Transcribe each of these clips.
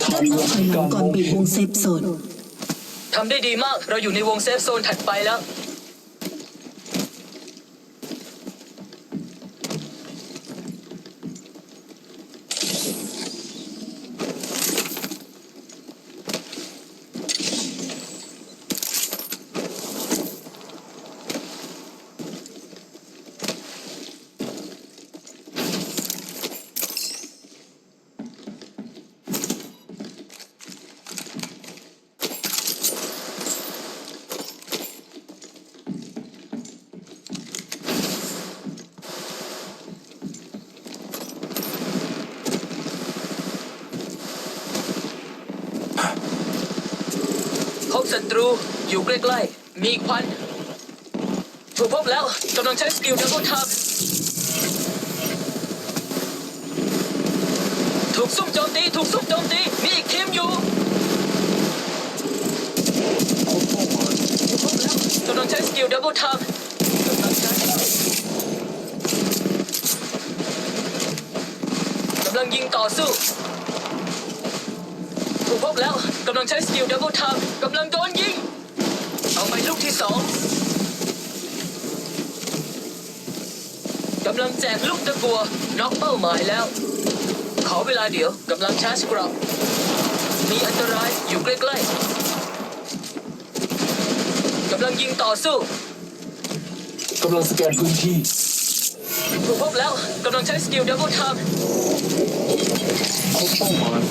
รอบที่หนึ่งประธานเริ่นับถอยหลังก่อนบีบวงเซฟโซนทำได้ดีมาก เราอยู่ในวงเซฟโซนถัดไปแล้ว ศัตรูอยู่ใกล้ๆ มีควันถูกพบแล้วกำลังใช้สกิลดับเบิลทับถูกซุ่มโจมตี ถูกซุ่มโจมตี มีอีกทีมอยู่ถูกพบแล้วกำลังใช้สกิลดับเบิลทับกำลังใช้กำลังยิงต่อสู้ กพบแล้วกำลังใช้สกิลดับเบิลทับกำลังโดนยิง เอาไปลูกที่สองกำลังแจกลูกตะกัวน็อกเป้าหมายแล้ว ขอเวลาเดี๋ยวกำลังชาร์จกรอบมีอันตรายอยู่ใกล้ๆกำลังยิงต่อสู้กำลังสแกนพื้นที่ถูกพบแล้วกำลังใช้สกิลดับเบิลทับพบเป้าหมาย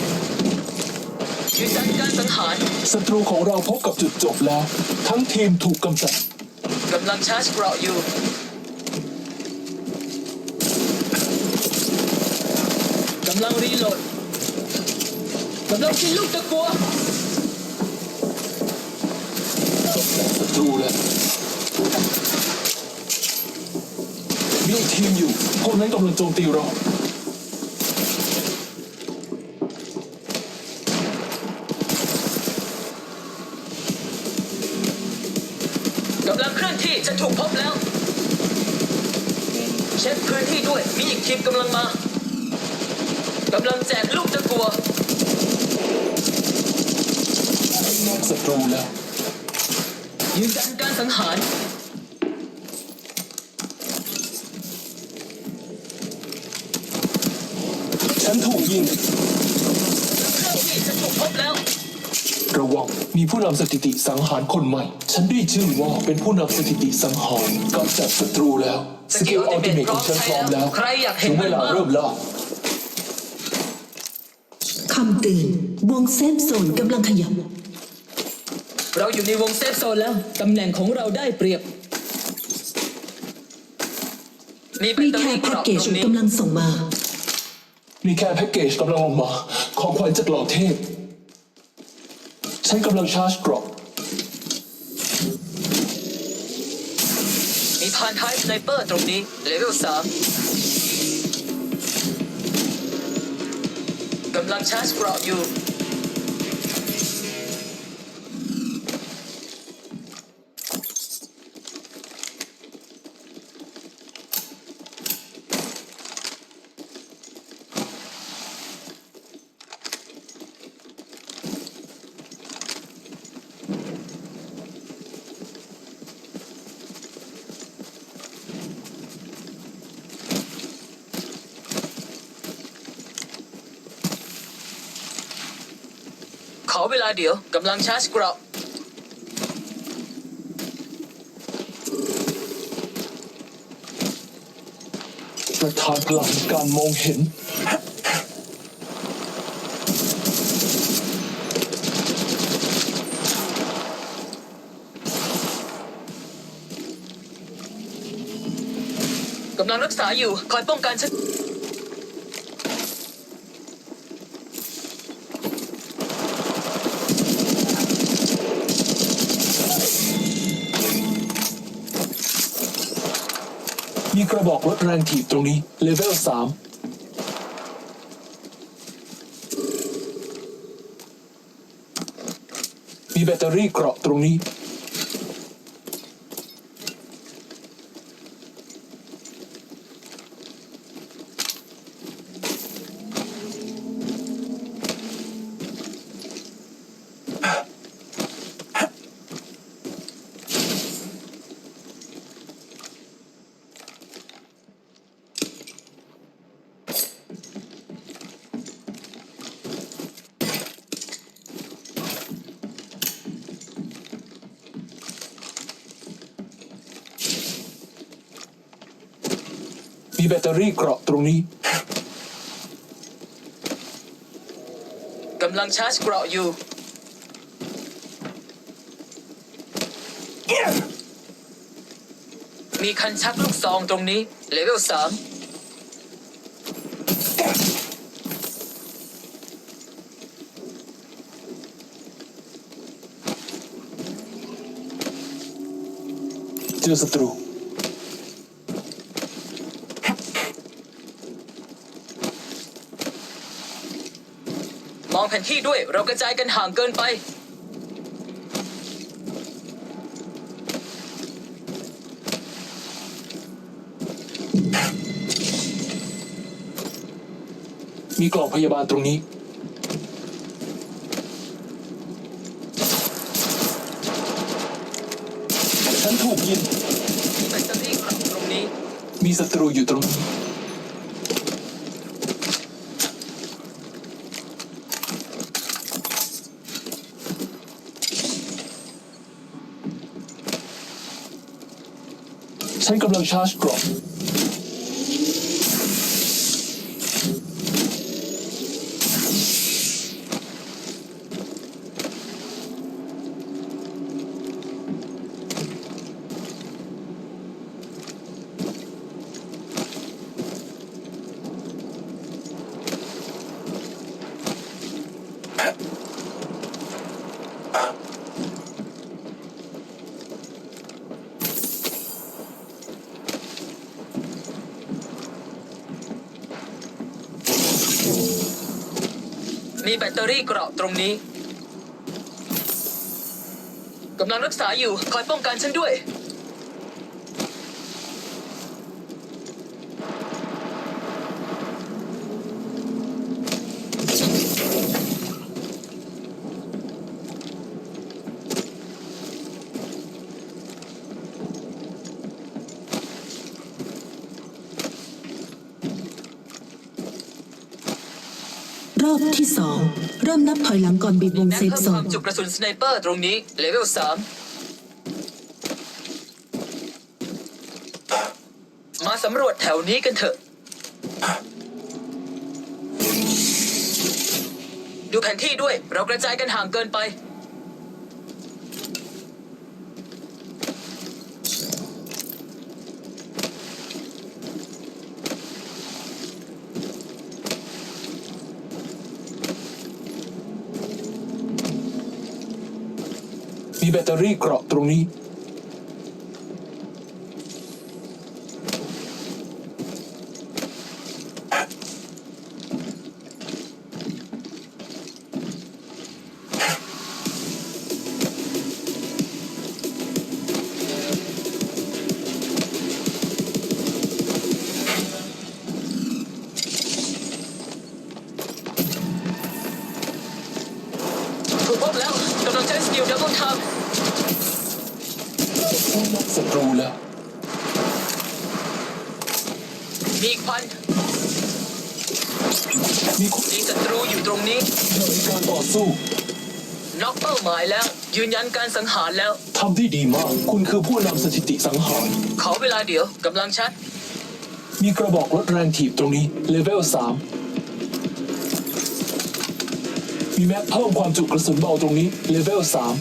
ยืนยันการสังหารศัตรูของเราพบกับจุดจบแล้ว ทั้งทีมถูกกำจัดกำลังชาร์จเกราะอยู่ กำลังรีโหลด กำลังกินลูกตะกัวศัตรูแล้วมีอีกทีมอยู่พวกนั้นกำลังโจมตีเรา กำลังเคลื่อนที่จะถูกพบแล้ว เช็คพื้นที่ด้วย มีอีกทีมกำลังมากำลังแจกลูกตะกัวศัตรูแล้วยืนยันการสังหารฉันถูกยิง เคลื่อนที่จะถูกพบแล้ว ระวังมีผู้นำสถิติสังหารคนใหม่ ฉันได้ชื่อว่าเป็นผู้นำสถิติสังหารกำจัดศัตรูแล้ว สกิลอัลติเมทของฉันพร้อมแล้ว ใครอยากเห็นถึงเวลามันบ้าง เริ่มล่าคำเตือนวงเซฟโซนกำลังขยับ เราอยู่ในวงเซฟโซนแล้ว ตำแหน่งของเราได้เปรียบมีแบตมีเตอแค่รี่แพ็เกกราะเกจตรงนี้กำลังส่งมา มีแค่แพ็กเกจกำลังลงมา ของขวัญจากเหล่าเทพ ฉันกำลังชาร์จกรอบมีพานท้ายสไนเปอร์ตรงนี้เลเวลสามกำลังชาร์จกรอบอยู่ เวลาเดี๋ยวกำลังชาร์จเกราะประธานพลังการมองเห็น กำลังรักษาอยู่ คอยป้องกันฉัน กระบอกลดแรงถีบตรงนี้เลเวลสามมีแบตเตอรี่เกราะตรงนี้ มีแบตเตอรี่เกราะตรงนี้ กำลังชาร์จเกราะอยู่ มีคันชักลูกซองตรงนี้ เลเวลสามเจอศัตรู องแผนที่ด้วย เรากระจายกันห่างเกินไป มีกล่องพยาบาลตรงนี้ ฉันถูกยิงมีแบตเตอรี่เกราะตรงนี้ มีศัตรูอยู่ตรงนี้ ฉันกำลังชาร์จกล่อง มีแบตเตอรี่เกราะตรงนี้กำลังรักษาอยู่คอยป้องกันฉันด้วย อบที่สองเริ่มนับถอยหลังก่อนบีบวงเซฟโซนจุกระสุนสไนเปอร์ตรงนี้เลเวลสามมาสำรวจแถวนี้กันเถอะ ดูแผนที่ด้วย เรากระจายกันห่างเกินไป ตอรี่เกราะตรงนี้ สู้ น็อกเป้าหมายแล้ว ยืนยันการสังหารแล้ว ทำได้ดีมาก คุณคือผู้นำสถิติสังหาร ขอเวลาเดี๋ยวกำลังชัด มีกระบอกลดแรงถีบตรงนี้ เลเวลสามมีแม็กเพิ่มความจุกระสุนเบาตรงนี้เลเวลสาม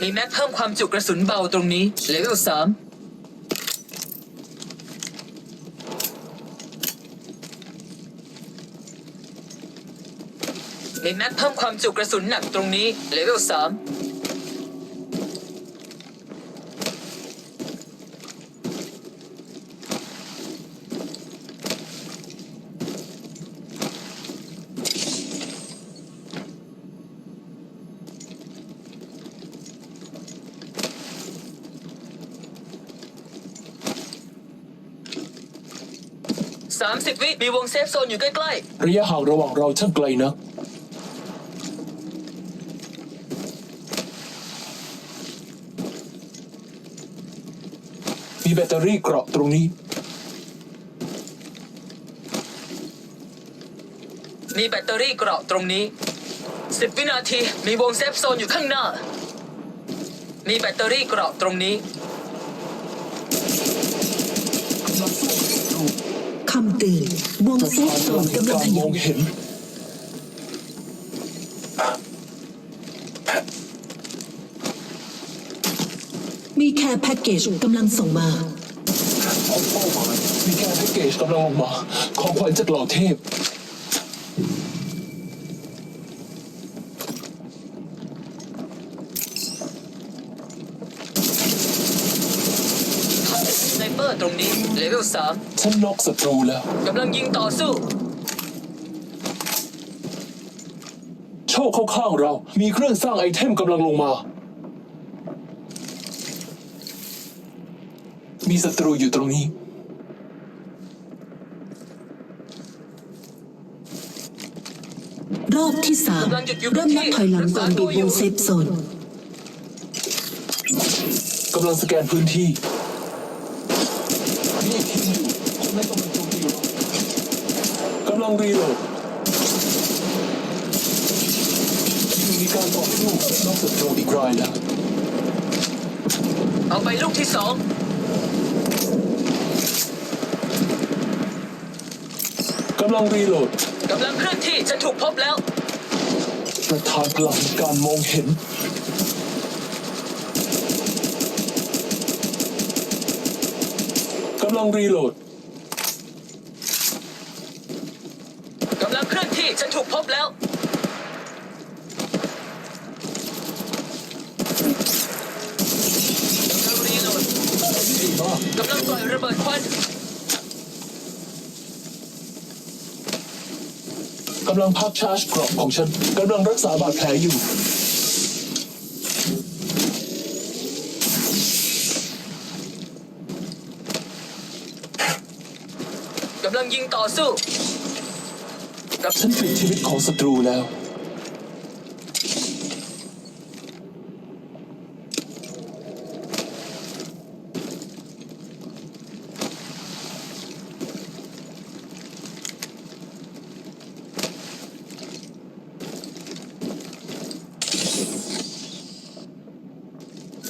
มีแม็กเพิ่มความจุกระสุนเบาตรงนี้เลเวลสาม มีแม็กเพิ่มความจุกระสุนหนักตรงนี้เลเวลสามสามสิบวิมีวงเซฟโซนอยู่ใกล้ๆ ระยะห่างระหว่างเราช่างไกลนะ มีแบตเตอรี่เกราะตรงนี้ มีแบตเตอรี่เกราะตรงนี้สิบวินาที มีวงเซฟโซนอยู่ข้างหน้า มีแบตเตอรี่เกราะตรงนี้ คำเตือนวงเซฟโซนกำลังขมยามงยน มีแค่แพ็กเกจกำลังส่งมา พบเป้าหมายมีแค่แพ็กเกจกำลังลงมา ของขวัญจากเหล่าเทพ สไนเปอร์ตรงนี้ เลเวลสามฉันน็อกศัตรูแล้ว กำลังยิงต่อสู้ โชคเข้าข้างเรา มีเครื่องสร้างไอเทมกำลังลงมา มีศัตรูอยู่ตรงนี้ รอบที่สามกำลังหยุดอยู่เริ่มนับถอยหลังก่อนบีบวงเซฟโซนกำลังสแกนพื้นที่มีอีกทีมอยู่คงไม่กำลังโจมตีเรากำลังรีโหลดมีการต่อสู้นอกศัตรูอีกรายแล้วเอาไปลูกที่สอง กำลังรีโหลดกำลังเคลื่อนที่ฉันถูกพบแล้ว ประธานพลังการมองเห็น กำลังรีโหลด กำลังเคลื่อนที่ฉันถูกพบแล้ว กำลังรีโหลดดีมากกำลังปล่อยระเบิดควันำลังพักชาร์จเกรอบของฉันกำลังรักษาบาดแผลอยู่ กำลังยิงต่อสู้ กับฉันปลิดชีวิตของศัตรูแล้ว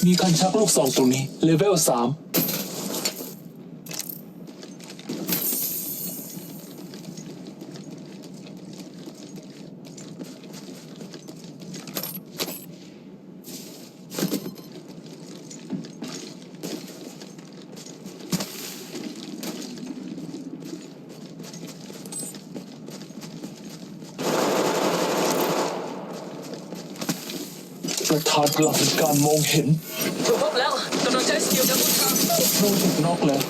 มีการชักลูกซองตรงนี้เลเวลสาม ประธานพลังแห่งการมองเห็นถูกพบแล้วกำลังใช้สกิลดับเบิลทัมโดนถูกนอกแล้ว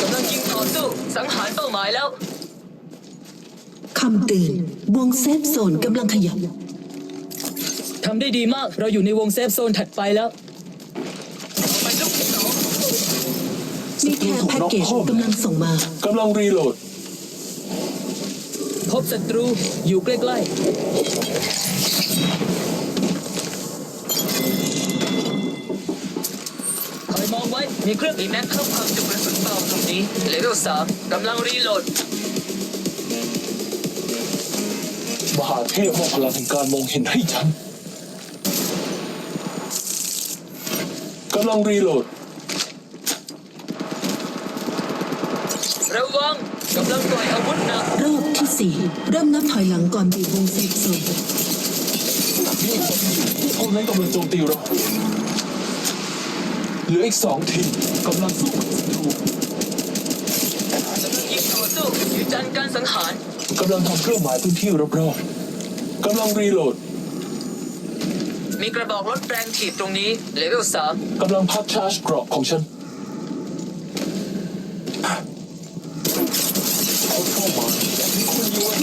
กำลังยิงต่อสู้สังหารเป้าหมายแล้วคำเตือนวงเซฟโซนกำลังขยับทำได้ดีมาก เราอยู่ในวงเซฟโซนถัดไปแล้วเอาไปลูกที่สองมีแค่แพ็กเกจกำลังส่งมากำลังรีโหลด พบศัตรูอยู่ใกล้ๆคอย มองไว้มีเครื่องอีกแม็กเพิ่มความจุกระสุนเบาตรงนี้เลเวลสามกำลังรีโหลดมหาเทพมอบพลังแห่งการมองเห็นให้ฉันกำลังรีโหลด ระวังกำลังปล่อยอาวุธหนักรอบที่สี่เริ่มนับถอยหลังก่อนบีบวงเซฟโซนพวกนั้นกำลังโจมตีเรา เหลืออีกสองทีมกำลังสู้กับศัตรูกำลังยิงต่อสู้ยืนยันการสังหารกำลังทำเครื่องหมายพื้นที่รอบๆกำลังรีโหลดมีกระบอกรถแรงถีบตรงนี้เลเวลสามกำลังพักชาร์จเกราะของฉันเอาเข้ามามีคนย้วน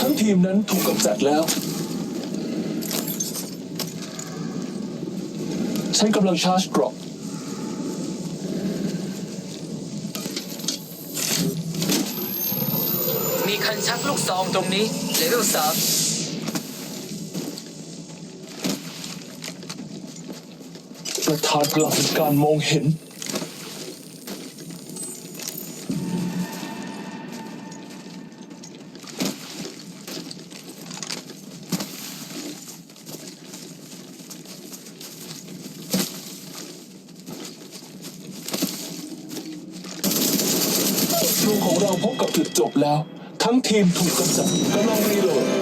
ทั้งทีมนั้นถูกกำจัดแล้ว ฉันกำลังชาร์จเกราะมีคันชักลูกซองตรงนี้เลเวลสามประธานพลังแห่งการมองเห็น ลูของเราพบกับจุดจบแล้ว ทั้ง ทีมถูกกำจัดกำลังรีโหลด